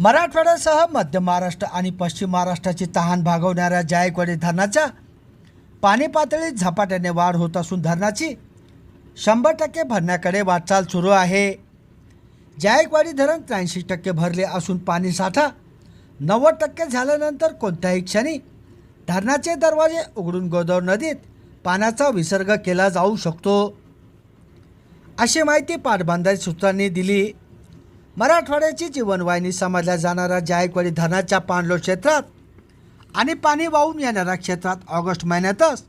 मराठवाड्यासह मध्य महाराष्ट्र आणि पश्चिम महाराष्ट्राची तहान भागवणाऱ्या जायकवाडी धरणाच्या पाणी पातळीत झपाट्याने वाढ होत असून धरणाची शंभर टक्के भरण्याकडे वाटचाल सुरू आहे. जायकवाडी धरण त्र्याऐंशी टक्के भरले असून पाणी साठा नव्वद टक्के झाल्यानंतर कोणत्याही क्षणी धरणाचे दरवाजे उघडून गोदावरी नदीत पाण्याचा विसर्ग केला जाऊ शकतो. अशी माहिती पाटबंधारे सूत्रांनी दिली. मराठवाड्याची जीवनवाहिनी समजल्या जाणाऱ्या जायकवाडी धरणाच्या पाणलोट क्षेत्रात आणि पाणी वाहून येणाऱ्या क्षेत्रात ऑगस्ट महिन्यातच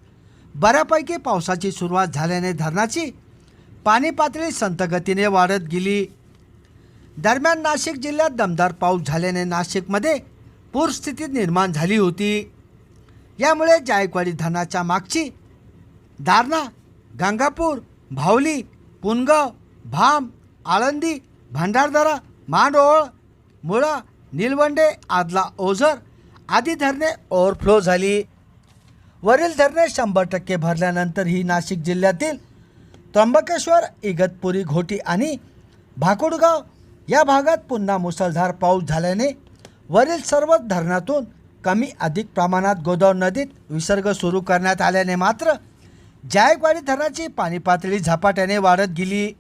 बऱ्यापैकी पावसाची सुरुवात झाल्याने धरणाची पाणी पातळी संतगतीने वाढत गेली. दरम्यान नाशिक जिल्ह्यात दमदार पाऊस झाल्याने नाशिकमध्ये पूरस्थिती निर्माण झाली होती. यामुळे जायकवाडी धरणाच्या मागची दारणा गंगापूर भावली पुनगाव भाम आळंदी भंडारदरा मांडोळ मुळा निलवंडे आदला ओझर आदी धरणे ओव्हरफ्लो झाली. वरील धरणे शंभर टक्के भरल्यानंतर ही नाशिक जिल्ह्यातील त्र्यंबकेश्वर इगतपुरी घोटी आणि भाकुडगाव या भागात पुन्हा मुसळधार पाऊस झाल्याने वरील सर्वच धरणातून कमी अधिक प्रमाणात गोदावरी नदीत विसर्ग सुरू करण्यात आल्याने मात्र जायकवाडी धरणाची पाणी पातळी झपाट्याने वाढत गेली.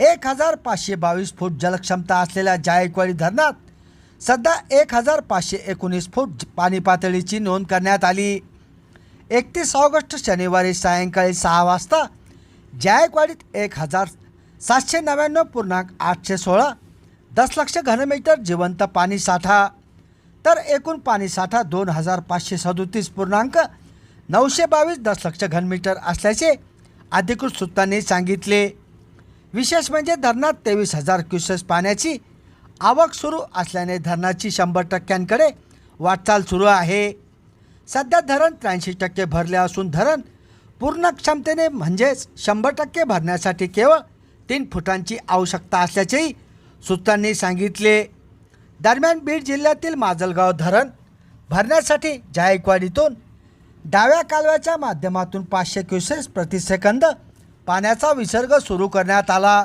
एक हजार पाचशे बावीस फूट जलक्षमता असलेल्या जायकवाडी धरणात सध्या एक हजार पाचशे एकोणीस फूट पाणी पातळीची नोंद करण्यात आली. एकतीस ऑगस्ट शनिवारी सायंकाळी सहा वाजता जायकवाडीत एक हजार सातशे नव्याण्णव पूर्णांक आठशे सोळा दशलक्ष घनमीटर जिवंत पाणी साठा. तर एकूण पाणी साठा दोन हजार पाचशे सदोतीस पूर्णांक नऊशे बावीस दशलक्ष घनमीटर असल्याचे अधिकृत सूत्रांनी सांगितले. विशेष म्हणजे धरणात तेवीस हजार क्युसेस पाण्याची आवक सुरू असल्याने धरणाची शंभर टक्क्यांकडे वाटचाल सुरू आहे. सध्या धरण त्र्याऐंशी टक्के भरले असून धरण पूर्ण क्षमतेने म्हणजेच शंभर टक्के भरण्यासाठी केवळ तीन फुटांची आवश्यकता असल्याचेही सूत्रांनी सांगितले. दरम्यान बीड जिल्ह्यातील माजलगाव धरण भरण्यासाठी जायकवाडीतून डाव्या कालव्याच्या माध्यमातून पाचशे क्युसेस प्रतिसेकंद पाण्याचा विसर्ग सुरू करण्यात आला.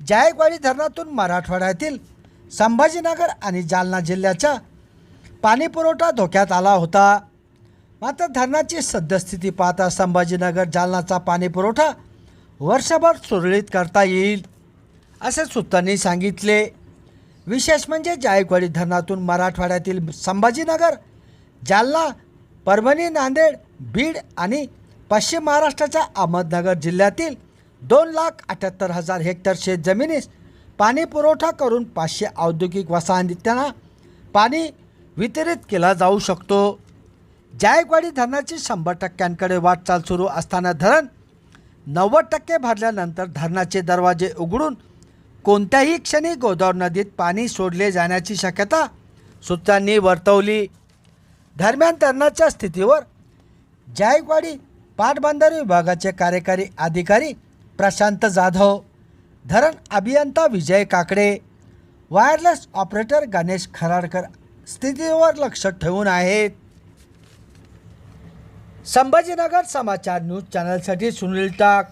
जायकवाडी धरणातून मराठवाड्यातील संभाजीनगर आणि जालना जिल्ह्याच्या पाणीपुरवठा धोक्यात आला होता. मात्र धरणाची सद्यस्थिती पाहता संभाजीनगर जालनाचा पाणीपुरवठा वर्षभर सुरळीत करता येईल असे सूत्रांनी सांगितले. विशेष म्हणजे जायकवाडी धरणातून मराठवाड्यातील संभाजीनगर जालना परभणी नांदेड बीड आणि पश्चिम महाराष्ट्राच्या अहमदनगर जिल्ह्यातील दोन लाख अठ्याहत्तर हजार हेक्टर शेत जमिनीस पाणी पुरवठा करून पाचशे औद्योगिक वसाहतींना पाणी वितरित केला जाऊ शकतो. जायकवाडी धरणाची शंभर टक्क्यांकडे वाटचाल सुरू असताना धरण नव्वद टक्के भरल्यानंतर धरणाचे दरवाजे उघडून कोणत्याही क्षणी गोदावरी नदीत पाणी सोडले जाण्याची शक्यता सूत्रांनी वर्तवली. दरम्यान धरणाच्या स्थितीवर जायकवाडी पाटबंधारे विभागाचे कार्यकारी अधिकारी प्रशांत जाधव धरण अभियंता विजय काकडे वायरलेस ऑपरेटर गणेश खराडकर स्थितीवर लक्ष ठेवून आहेत. संभाजीनगर समाचार न्यूज चॅनलसाठी सुनील टाक.